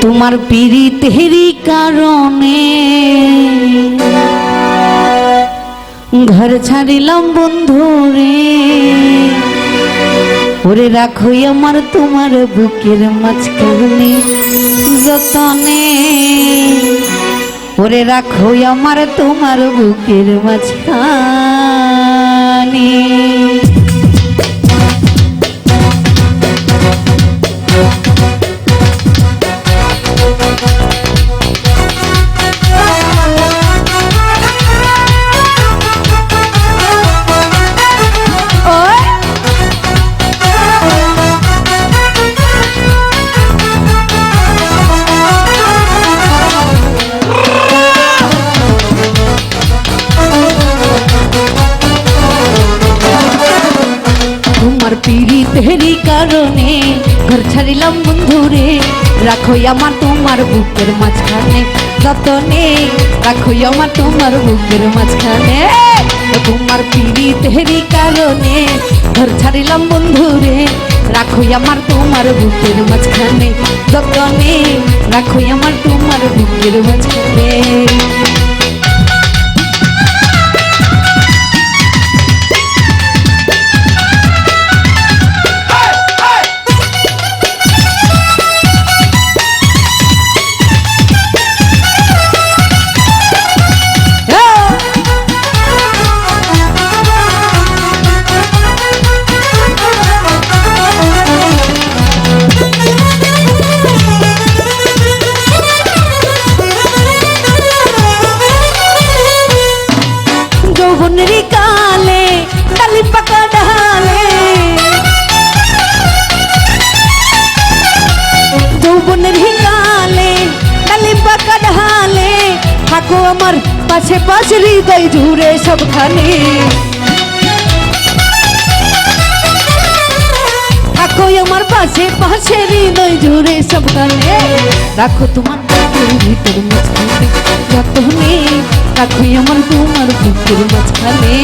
তোমার পিড়িতেরই কারণে। ঘর ছাড়িলাম বন্ধু রে। ওরে রাখো আমার তোমার বুকের মাঝখানে যতনে। ওরে রাখো আমার তোমার বুকের মাঝখানে। তোমার পিড়িতেরই কারণে, ঘর ছাড়িলাম বন্ধুরে, রাখো আমার তোমার বুকের মাঝখানে, যতনে রাখো আমার তোমার বুকের মাঝখানে। তোমার পিড়িতেরই কারণে, ঘর ছাড়িলাম বন্ধুরে, রাখো আমার তোমার বুকের মাঝখানে, যতনে রাখো আমার তোমার বুকের মাঝখানে। যৌবনেরই কালে ডালি পাকা ডালে যৌবনেরই কালে ডালি পাকা ডালে থাকো আমার পাশে পাশে হৃদয় জুড়ে সবখানে থাকো আমার পাশে পাশে হৃদয় জুড়ে সবখানে রাখো তোমার বুকের ভিতর মাঝখানে যতনে রাখো আমার তোমার বুকের মাঝখানে।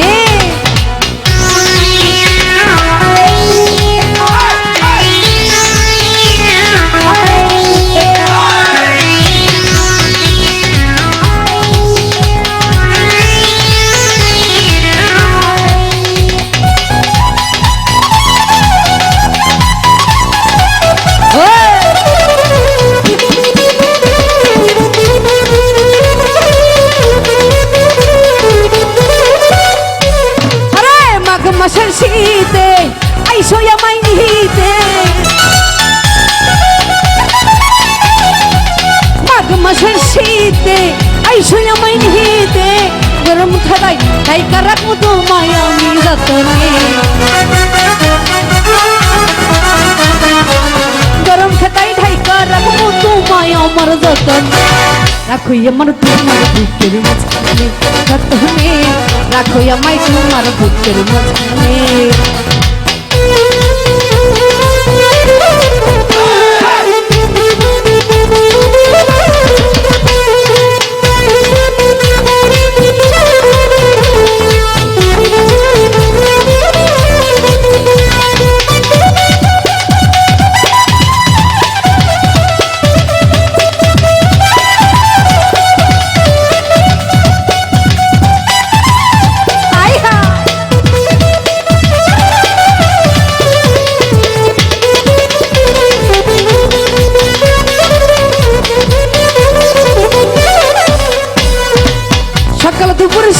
মাঘ শীতে আইসো আমায় নিহিতে। মাঘ মাসের শীতে আইসো আমায় নিহিতে। গরম খাদাই তাই কারাকমু তোমায় আমি যতনে গরম খাতাই ঢাইকা রাখব তোমায় আমার যতন। রাখো আমার তোমার বুকের মাঝখানে। রাখো আমায় তোমার বুকের মাঝখানে।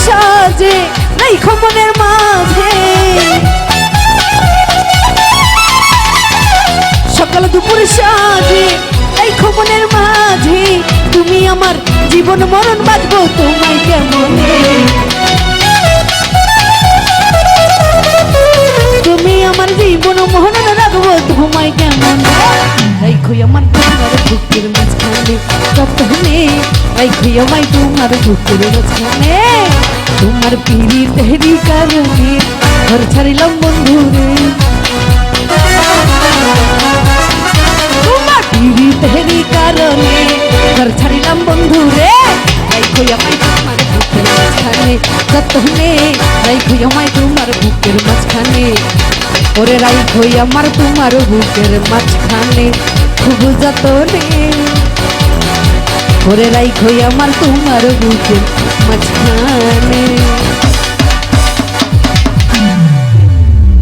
সাজে নাই খমনের মাঝে। সকাল দুপুর সাজে এই খমনের মাঝে। তুমি আমার জীবন মরণ বাঁচবো তোমায় কেমনে? তুমি আমার জীবন মরণ রাখব তোমায় কেমন? রাইখো আমার তোমার বুকের মাঝখানে যতনে রাইখো আমায় তোমার বুকের মাঝখানে। তোমার পিড়ি তেহরি কারণে ঘর ছাড়িলাম বন্ধুরে। তোমার পিড়ি তেহরি কারণে ঘর ছাড়িলাম বন্ধুরে। রাইখো আমায় তোমার বুকের মাঝখানে যতনে রাইখো আমায় তোমার বুকের মাঝখানে। ওরে রাইখো আমার তোমার বুকের মাঝখানে, খুব যতনে করে রাইখই আমার তোমার বুকের মাঝখানে।